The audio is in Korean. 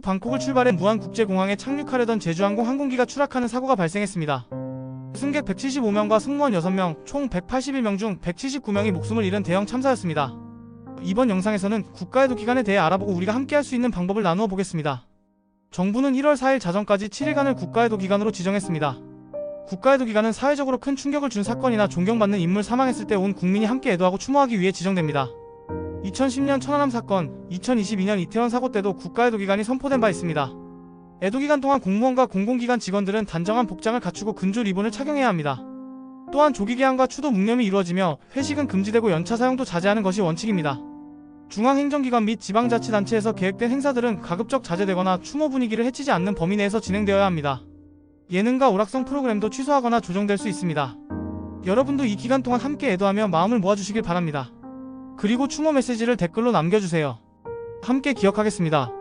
방콕을 출발해 무안국제공항에 착륙하려던 제주항공 항공기가 추락하는 사고가 발생했습니다. 승객 175명과 승무원 6명, 총 181명 중 179명이 목숨을 잃은 대형 참사였습니다. 이번 영상에서는 국가에도 기간에 대해 알아보고 우리가 함께 할 수 있는 방법을 나누어 보겠습니다. 정부는 1월 4일 자정까지 7일간을 국가에도 기간으로 지정했습니다. 국가에도 기간은 사회적으로 큰 충격을 준 사건이나 존경받는 인물 사망했을 때 온 국민이 함께 애도하고 추모하기 위해 지정됩니다. 2010년 천안함 사건, 2022년 이태원 사고 때도 국가애도 기간이 선포된 바 있습니다. 애도 기간 동안 공무원과 공공기관 직원들은 단정한 복장을 갖추고 근조 리본을 착용해야 합니다. 또한 조기 개항과 추도 묵념이 이루어지며 회식은 금지되고 연차 사용도 자제하는 것이 원칙입니다. 중앙행정기관 및 지방자치단체에서 계획된 행사들은 가급적 자제되거나 추모 분위기를 해치지 않는 범위 내에서 진행되어야 합니다. 예능과 오락성 프로그램도 취소하거나 조정될 수 있습니다. 여러분도 이 기간 동안 함께 애도하며 마음을 모아주시길 바랍니다. 그리고 추모 메시지를 댓글로 남겨주세요. 함께 기억하겠습니다.